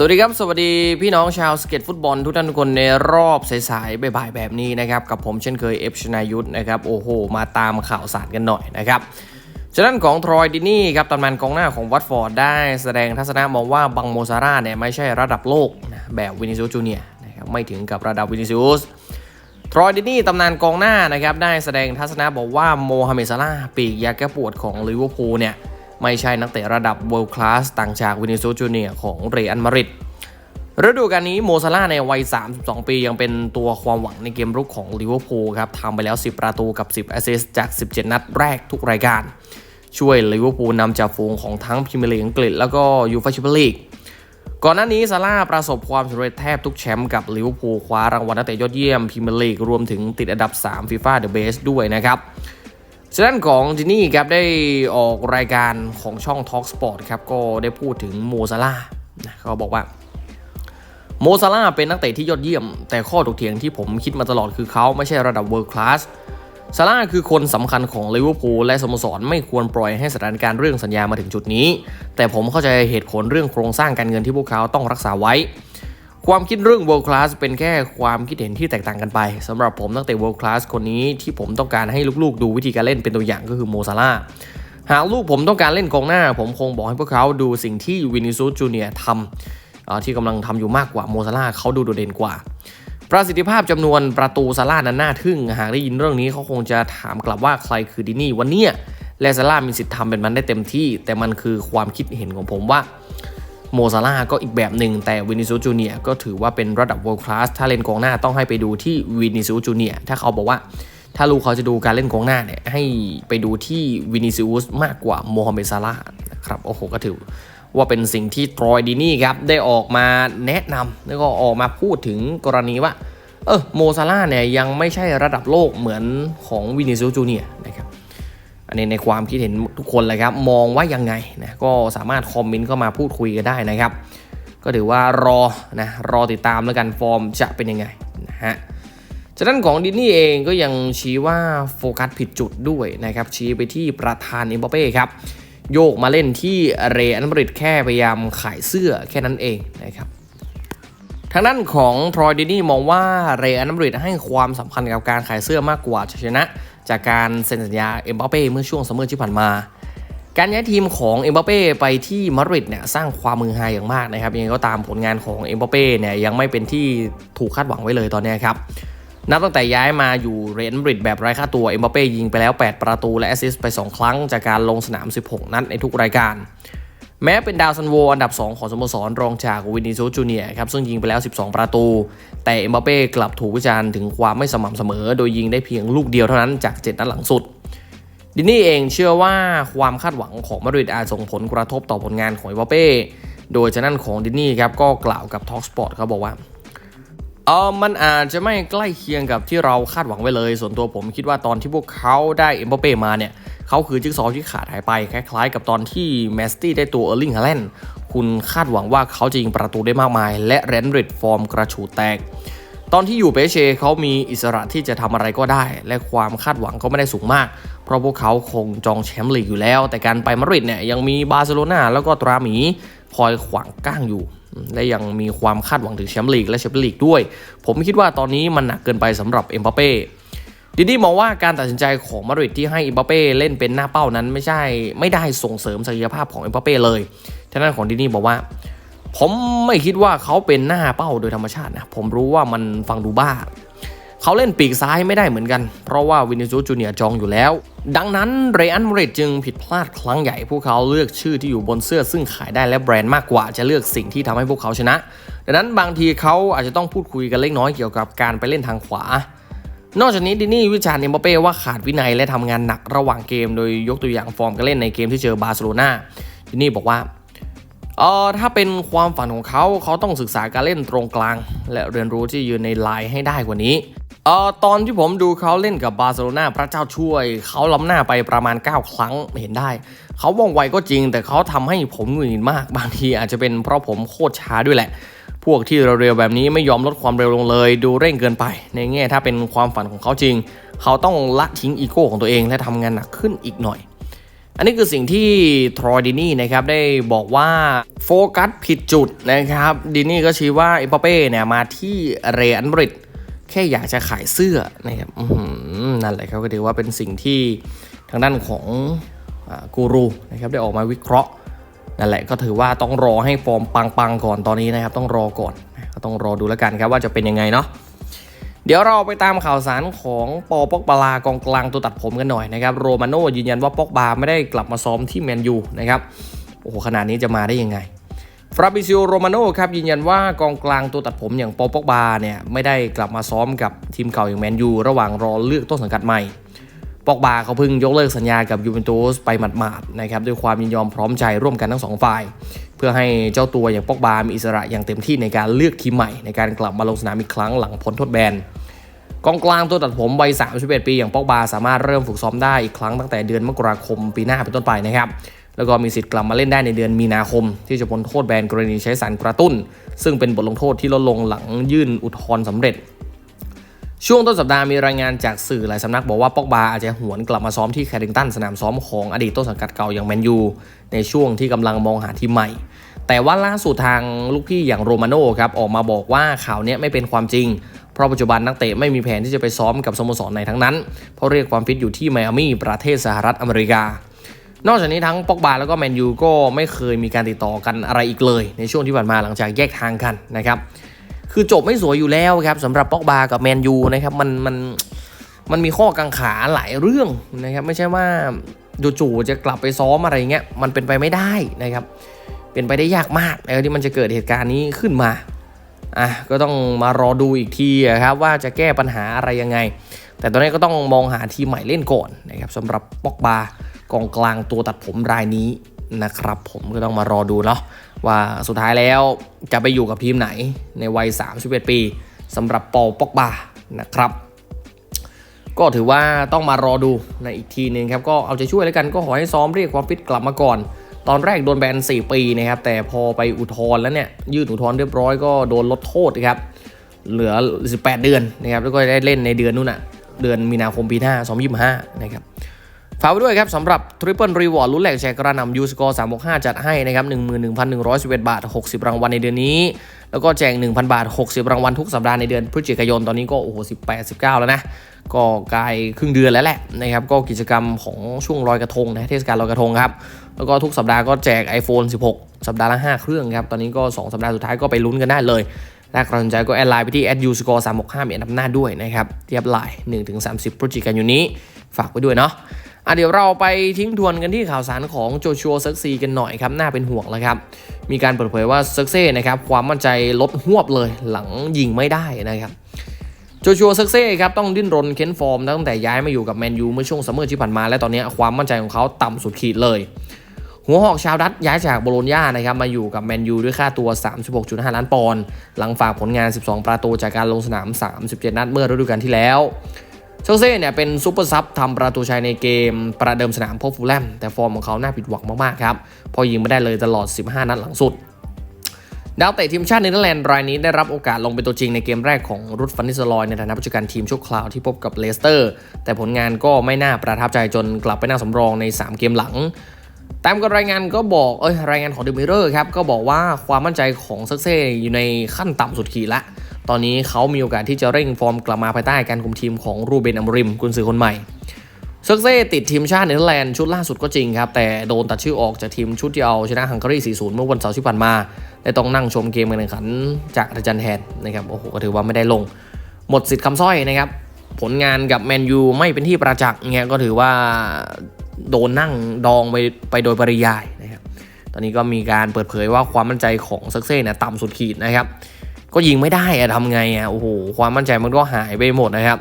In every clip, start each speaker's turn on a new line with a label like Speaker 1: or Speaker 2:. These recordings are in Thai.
Speaker 1: สวัสดีครับ สวัสดีพี่น้องชาวสเก็ตฟุตบอลทุกท่านทุกคนในรอบสายๆบ่ายๆแบบนี้นะครับ กับผมเช่นเคยเอฟชนายุทธนะครับ โอ้โห มาตามข่าวสารกันหน่อยนะครับฉะนั้นของทรอยดินี่ครับตำนานกองหน้าของวัตฟอร์ดได้แสดงทัศนะมองว่าบังโมซาร่าเนี่ยไม่ใช่ระดับโลกนะแบบวินิซิอุสจูเนียนะครับไม่ถึงกับระดับวินิซิอุสทรอยดินี่ตำนานกองหน้านะครับได้แสดงทัศนะบอกว่าโมฮัมเหม็ดซาลาปีกยาแก้ปวดของลิเวอร์พูลเนี่ย ไม่ใช่นักเตะระดับ world class ต่างจากวินิซูจูเนียของเรอัลมาดริดฤดูกาลนี้โมซาร่าในวัย 32 ปียังเป็นตัวความหวังในเกมรุกของลิเวอร์พูลครับทำไปแล้ว 10 ประตูกับ 10 แอสซิสต์จาก 17 นัดแรกทุกรายการ ช่วยลิเวอร์พูลนำจากฝูงของทั้งพรีเมียร์ลีกอังกฤษแล้วก็ยูฟ่าแชมเปี้ยนลีกก่อนหน้านี้ซาร่าประสบความสำเร็จแทบทุกแชมป์กับลิเวอร์พูลคว้ารางวัลนักเตะยอดเยี่ยมพรีเมียร์ลีกรวมถึงติดอันดับ 3 FIFA The Best ด้วยนะครับ ฉะนั้นของจินี่ครับได้ออกรายการของช่อง Talk Sport ครับก็ได้พูดถึงโมซาร่านะเขาบอกว่าโมซาร่าเป็นนักเตะที่ยอดเยี่ยม แต่ข้อถกเถียงที่ผมคิดมาตลอดคือเขาไม่ใช่ระดับ World Class ซาร่าคือคนสำคัญของลิเวอร์พูลและสโมสรไม่ควรปล่อยให้สถานการณ์เรื่องสัญญามาถึงจุดนี้ แต่ผมเข้าใจเหตุผลเรื่องโครงสร้างการเงินที่พวกเขาต้องรักษาไว้ ความคิดเรื่อง world class เป็นแค่ความคิดเห็นที่แตกต่างกันไปสำหรับผมตั้งแต่ world class คนนี้ที่ผมต้องการให้ลูกๆ ดูวิธีการเล่นเป็นตัวอย่างก็คือโมซาร่าหากลูกผมต้องการเล่นกองหน้า ผมคงบอกให้พวกเขาดูสิ่งที่วินิซูสจูเนียทำที่กำลังทำอยู่มากกว่าโมซาร่าเขาดูโดดเด่นกว่า ประสิทธิภาพจำนวนประตูซาร่านั้นน่าทึ่ง หากได้ยินเรื่องนี้เขาคงจะถามกลับว่าใครคือดินี่วันเนี้ยและซาร่ามีสิทธิ์ทำเป็นมันได้เต็มที่ แต่มันคือความคิดเห็นของผมว่า โมซาร่าก็อีกแบบหนึ่งแต่วินิซูจูเนียก็ถือว่าเป็นระดับ world class ถ้าเล่นกองหน้าต้องให้ไปดูที่วินิซูจูเนียถ้าเขาบอกว่าถ้าลูกเขาจะดูการเล่นกองหน้าเนี่ยให้ไปดูที่วินิซิอุสมากกว่าโมฮัมเหม็ดซาร่านะครับโอ้โหก็ถือว่าเป็นสิ่งที่ทรอยดินี่ครับได้ออกมาแนะนำแล้วก็ออกมาพูดถึงกรณีว่าเออโมซาร่าเนี่ยยังไม่ใช่ระดับโลกเหมือนของวินิซิอุสจูเนียนะครับ อันนี้ในความคิดเห็นทุกคนเลยครับ มองว่ายังไงนะก็สามารถคอมเมนต์เข้ามาพูดคุยกันได้นะครับ ก็ถือว่ารอนะรอติดตามแล้วกันฟอร์มจะเป็นยังไงนะฮะจากนั้นของดินนี่เองก็ยังชี้ว่าโฟกัสผิดจุดด้วยนะครับ ชี้ไปที่ประธานเอ็มบัปเป้ครับโยกมาเล่นที่เรอัลมาดริดแค่พยายามขายเสื้อแค่นั้นเองนะครับทางด้านของทรอยดินี่มองว่าเรอัลมาดริดให้ความสำคัญกับการขายเสื้อมากกว่าชนะ จากการเซ็นสัญญาเอ็มบัปเป้เมื่อช่วงซัมเมอร์ที่ผ่านมา การย้ายทีมของเอ็มบัปเป้ไปที่มาดริดเนี่ยสร้างความมือฮาอย่างมากนะครับยังไงก็ตามผลงานของเอ็มบัปเป้เนี่ยยังไม่เป็นที่ถูกคาดหวังไว้เลยตอนนี้ครับนับตั้งแต่ย้ายมาอยู่เรอัลมาดริดแบบไร้ค่าตัวเอ็มบัปเป้ยิงไปแล้ว 8 ประตูและแอสซิสต์ไป 2 ครั้งจากการลงสนาม 16 นัดในทุกรายการ แม้เป็นดาวซันโวอันดับ 2 ของสโมสรรองจากวินิซูจูเนียครับซึ่งยิงไปแล้ว 12 ประตู แต่เอ็มบัปเป้กลับถูกวิจารณ์ถึงความไม่สม่ำเสมอ โดยยิงได้เพียงลูกเดียวเท่านั้นจาก 7 นัดหลังสุด ดินนี่เองเชื่อว่าความคาดหวังของมาดริดอาจส่งผลกระทบต่อผลงานของเอ็มบัปเป้โดยจานั้นของดินนี่ครับก็กล่าวกับ Talk Sport เขาบอกว่าเออมันอาจจะไม่ใกล้เคียงกับที่เราคาดหวังไว้เลย ส่วนตัวผมคิดว่าตอนที่พวกเขาได้เอ็มบัปเป้มาเนี่ย เขาคือจิ๊กซอที่ขาดหายไป คล้ายๆ กับตอนที่แมสตี้ได้ตัวเออร์ลิงฮาแลนด์คุณคาดหวังว่าเขาจะยิงประตูได้มากมาย และแรนริดฟอร์มกระฉูดแตก ตอนที่อยู่เปเชเขามีอิสระที่จะทำอะไรก็ได้ และความคาดหวังก็ไม่ได้สูงมาก เพราะพวกเขาคงจองแชมป์ลีกอยู่แล้ว แต่การไปมาดริดเนี่ยยังมีบาร์เซโลนาแล้วก็ตราหมีคอยขวางก้างอยู่ และยังมีความคาดหวังถึงแชมป์ลีกและแชมเปี้ยนลีกด้วย ผมคิดว่าตอนนี้มันหนักเกินไปสำหรับเอ็มบัปเป้ ดิดี้มองว่าการตัดสินใจของมาดริดที่ให้อ็มบัปเป้เล่นเป็นหน้าเป้านั้นไม่ใช่ไม่ได้ส่งเสริมศักยภาพของอ็มบัปเป้เลยทางด้านของดิดี้บอกว่า ผมไม่คิดว่าเขาเป็นหน้าเป้าโดยธรรมชาตินะผมรู้ว่ามันฟังดูบ้าเขาเล่นปีกซ้ายไม่ได้เหมือนกัน เพราะว่าวินิจูจูเนียจองอยู่แล้ว ดังนั้นเรอันมาดริดจึงผิดพลาดครั้งใหญ่ พวกเขาเลือกชื่อที่อยู่บนเสื้อซึ่งขายได้และแบรนด์มากกว่าจะเลือกสิ่งที่ทำให้พวกเขาชนะ ดังนั้นบางทีเขาอาจจะต้องพูดคุยกันเล็กน้อยเกี่ยวกับการไปเล่นทางขวา นอกจากนี้ดินี่วิจารณ์เอ็มบัปเป้ว่าขาดวินัยและทำงานหนักระหว่างเกม โดยยกตัวอย่างฟอร์มการเล่นในเกมที่เจอบาร์เซโลนาดินี่บอกว่าเออถ้าเป็นความฝันของเขาเขาต้องศึกษาการเล่นตรงกลาง และเรียนรู้ที่ยืนในไลายให้ได้กว่านี้เออตอนที่ผมดูเขาเล่นกับบาร์เซโลนาพระเจ้าช่วย เขาล้ำหน้าไปประมาณ 9 ครั้งเห็นได้ เขาว่องไวก็จริง แต่เขาทำให้ผมหงุดหงิดมาก บางทีอาจจะเป็นเพราะผมโคตรช้าด้วยแหละ วกที่เร็วๆแบบนี้ไม่ยอมลดความเร็วลงเลย ดูเร่งเกินไป ในแง่ถ้าเป็นความฝันของเขาจริง เขาต้องละทิ้งอีโก้ของตัวเองและทำงานหนักขึ้นอีกหน่อย อันนี้คือสิ่งที่ทรอยดินี่นะครับได้บอกว่าโฟกัสผิดจุดนะครับดินี่ก็ชี้ว่าเอปเป้เนี่ยมาที่เรอัลมาดริดแค่อยากจะขายเสื้อนะครับนั่นแหละครับก็ถือว่าเป็นสิ่งที่ทางด้านของอกูรูนะครับได้ออกมาวิเคราะห์ นั่นแหละก็ถือว่าต้องรอให้ฟอร์มปังๆก่อนตอนนี้นะครับ ต้องรอก่อนก็ต้องรอดูแล้วกันครับว่าจะเป็นยังไงเนาะเดี๋ยวเราไปตามข่าวสารของปอปอกบาลากองกลางตัวตัดผมกันหน่อยนะครับโรมาโน่ยืนยันว่าปอกบาไม่ได้กลับมาซ้อมที่แมนยูนะครับโอ้โหขนาดนี้จะมาได้ยังไงฟราบิซิโอโรมาโน่ครับยืนยันว่ากองกลางตัวตัดผมอย่างปอปอกบาเนี่ยไม่ได้กลับมาซ้อมกับทีมเก่าอย่างแมนยูระหว่างรอเลือกต้นสังกัดใหม่ ปอกบาเขาเพิ่งยกเลิกสัญญากับยูเวนตุสไปหมาดๆนะครับด้วยความยินยอมพร้อมใจร่วมกันทั้งสองฝ่าย เพื่อให้เจ้าตัวอย่างปอกบามีอิสระอย่างเต็มที่ในการเลือกทีมใหม่ ในการกลับมาลงสนามอีกครั้งหลังพ้นโทษแบนกองกลางตัวตัดผมวัย31ปีอย่างปอกบาสามารถเริ่มฝึกซ้อมได้อีกครั้งตั้งแต่เดือนมกราคมปีหน้าเป็นต้นไปนะครับแล้วก็มีสิทธิ์กลับมาเล่นได้ในเดือนมีนาคม ที่จะพ้นโทษแบนกรณีใช้สารกระตุ้น ซึ่งเป็นบทลงโทษที่ลดลงหลังยื่นอุทธรณ์สำเร็จ ช่วงต้นสัปดาห์มีรายงานจากสื่อหลายสำนักบอกว่าปอกบาอาจจะหวนกลับมาซ้อมที่แคริงตันสนามซ้อมของอดีตต้นสังกัดเก่าอย่างแมนยูในช่วงที่กำลังมองหาทีมใหม่ แต่ว่าล่าสุดทางลูกพี่อย่างโรมาโน่ครับออกมาบอกว่าข่าวนี้ไม่เป็นความจริง เพราะปัจจุบันนักเตะไม่มีแผนที่จะไปซ้อมกับสโมสรไหนทั้งนั้น เพราะเรียกความฟิตอยู่ที่ไมอามี่ประเทศสหรัฐอเมริกา นอกจากนี้ทั้งปอกบาแล้วก็แมนยูก็ไม่เคยมีการติดต่อกันอะไรอีกเลย ในช่วงที่ผ่านมาหลังจากแยกทางกันนะครับ คือจบไม่สวยอยู่แล้วครับสำหรับป็อกบากับแมนยูนะครับมันมันมันมีข้อกังขาหลายเรื่องนะครับไม่ใช่ว่าจู่ๆจะกลับไปซ้อมอะไรเงี้ยมันเป็นไปไม่ได้นะครับ เป็นไปได้ยากมากแล้วที่มันจะเกิดเหตุการณ์นี้ขึ้นมาอะก็ต้องมารอดูอีกทีอะครับว่าจะแก้ปัญหาอะไรยังไง แต่ตอนนี้ก็ต้องมองหาทีมใหม่เล่นก่อนนะครับสำหรับป็อกบากองกลางตัวตัดผมรายนี้ นะครับผมก็ต้องมารอดูเนาะว่าสุดท้ายแล้วจะไปอยู่กับทีมไหนในวัย 31 ปีสำหรับปอลปอกบานะครับ ก็ถือว่าต้องมารอดูในอีกทีหนึงครับ ก็เอาใจช่วยแล้วกันก็ขอให้ซ้อมเรียกความฟิตกลับมาก่อน ตอนแรกโดนแบน 4 ปีนะครับ แต่พอไปอุทธรณ์แล้วเนี่ยยื่นอุทธรณ์เรียบร้อยก็โดนลดโทษครับเหลือ 18 เดือนนะครับแล้วก็ได้เล่นในเดือนนู้นอะเดือนมีนาคมปีหน้า2025นะครับ ฝากไว้ด้วยครับสำหรับ Triple Reward ลุ้นแหลกแชร์กระนำยูสกอร์365จัดให้นะครับ11,111บาท60รางวัลในเดือนนี้ แล้วก็แจก1,000บาท60รางวัลทุกสัปดาห์ในเดือนพฤศจิกายนตอนนี้ก็โอ้โห18 19แล้วนะก็กลายครึ่งเดือนแล้วแหละนะครับก็กิจกรรมของช่วงลอยกระทงนะเทศกาลลอยกระทงครับแล้วก็ทุกสัปดาห์ก็แจก iPhone 16 สัปดาห์ละ5เครื่องครับตอนนี้ก็ 2 สัปดาห์สุดท้ายก็ไปลุ้นกันได้เลยถ้าใครสนใจก็แอดไลน์ไปที่ u s c o r e 365มีอันดับหน้าด้วยนะครับเทียบไลน์1-30พฤศจิกายนนี้ ฝากไว้ด้วยเนาะ อะเดี๋ยวเราไปทิ้งทวนกันที่ข่าวสารของโจชัวเซิร์กซีกันหน่อยครับน่าเป็นห่วงแล้วครับ มีการเปิดเผยว่าเซิร์กเซ่นะครับความมั่นใจลดหวบเลยหลังยิงไม่ได้นะครับโจชัวเซิร์กเซ่ครับต้องดิ้นรนเค้นฟอร์มตั้งแต่ย้ายมาอยู่กับแมนยูเมื่อช่วงซัมเมอร์ที่ผ่านมา และตอนนี้ความมั่นใจของเขาต่ำสุดขีดเลย หัวหอกชาวดัตย้ายจากโบโลญญานะครับมาอยู่กับแมนยูด้วยค่าตัว 36.5 ล้านปอนด์หลังฝากผลงาน 12 ประตูจากการลงสนาม 37 นัดเมื่อฤดูกาลที่แล้ว เชลซีเนี่ยเป็นซูเปอร์ซับทำประตูชัยในเกมประเดิมสนามพบฟูลแลมแต่ฟอร์มของเขาน่าผิดหวังมากๆครับพอยิงไม่ได้เลยตลอด 15 นัดหลังสุดดาวเตะทีมชาติเนเธอร์แลนด์รายนี้ได้รับโอกาสลงเป็นตัวจริงในเกมแรกของรุดฟันนิสลอยในฐานะผู้จัดการทีมชั่วคราวที่พบกับเลสเตอร์ แต่ผลงานก็ไม่น่าประทับใจจนกลับไปนั่งสำรองใน 3 เกมหลัง ตามกับรายงานก็บอกเอ้ยรายงานของเดมิเรอร์ครับก็บอกว่าความมั่นใจของเซกเซ่อยู่ในขั้นต่ำสุดขีดละ ตอนนี้เขามีโอกาสที่จะเร่งฟอร์มกลับมาภายใต้การคุมทีมของรูเบนอมริมกุนซือคนใหม่เซกเซ่ติดทีมชาติเนเธอร์แลนด์ชุดล่าสุดก็จริงครับ แต่โดนตัดชื่อออกจากทีมชุดที่เอาชนะฮังการี 4-0 เมื่อวันเสาร์ที่ผ่านมาและต้องนั่งชมเกมการแข่งขันจากอาจารย์แทนนะครับโอ้โหก็ถือว่าไม่ได้ลง หมดสิทธิ์คำสร้อยนะครับผลงานกับแมนยูไม่เป็นที่ประจักษ์เงี้ยก็ถือว่าโดนนั่งดองไปไปโดยปริยายนะครับตอนนี้ก็มีการเปิดเผยว่าความมั่นใจของเซกเซ่เนี่ยต่ำสุดขีดนะครับ ก็ยิงไม่ได้อะทำไงอะโอ้โหความมั่นใจมันก็หายไปหมดนะครับ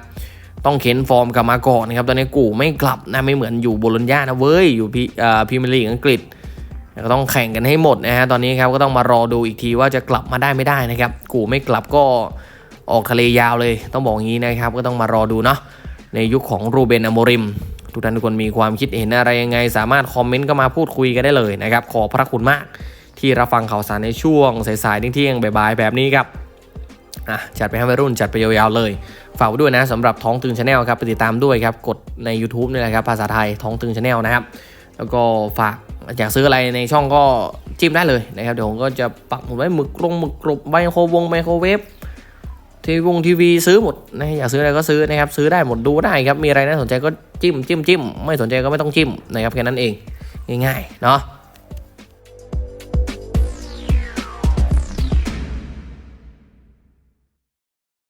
Speaker 1: ต้องเข็นฟอร์มกลับมาก่อนนะครับตอนนี้กูไม่กลับนะไม่เหมือนอยู่โบโลญญานะเว้ยอยู่พีเอ่อพรีเมียร์ลีกอังกฤษก็ต้องแข่งกันให้หมดนะฮะตอนนี้ครับก็ต้องมารอดูอีกทีว่าจะกลับมาได้ไม่ได้นะครับกูไม่กลับก็ออกทะเลยาวเลย ต้องบอกงี้นะครับก็ต้องมารอดูเนาะในยุคของรูเบนอโมริม ทุกท่านทุกคนมีความคิดเห็นอะไรยังไง สามารถคอมเมนต์ก็มาพูดคุยกันได้เลยนะครับขอพระคุณมาก ที่รับฟังข่าวสารในช่วงสายๆเที่ยงๆบ่ายๆแบบนี้ครับอะจัดไปให้วัยรุ่นจัดไปยาวๆเลย ฝากไว้ด้วยนะสำหรับท้องตึงชาแนลครับไปติดตามด้วยครับกดใน YouTube นี่แหละครับภาษาไทยท้องตึงชาแนลนะครับ แล้วก็ฝากอยากซื้ออะไรในช่องก็จิ้มได้เลยนะครับเดี๋ยวผมก็จะปักหมุดไว้หมึกกลงหมึกกรบไมโครวงไมโครเวฟทีวงทีวีซื้อหมดนะอยากซื้ออะไรก็ซื้อนะครับซื้อได้หมดดูได้ครับมีอะไรน่าสนใจก็จิ้มจิ้มจิ้มไม่สนใจก็ไม่ต้องจิ้มนะครับแค่นั้นเองง่ายๆเนาะ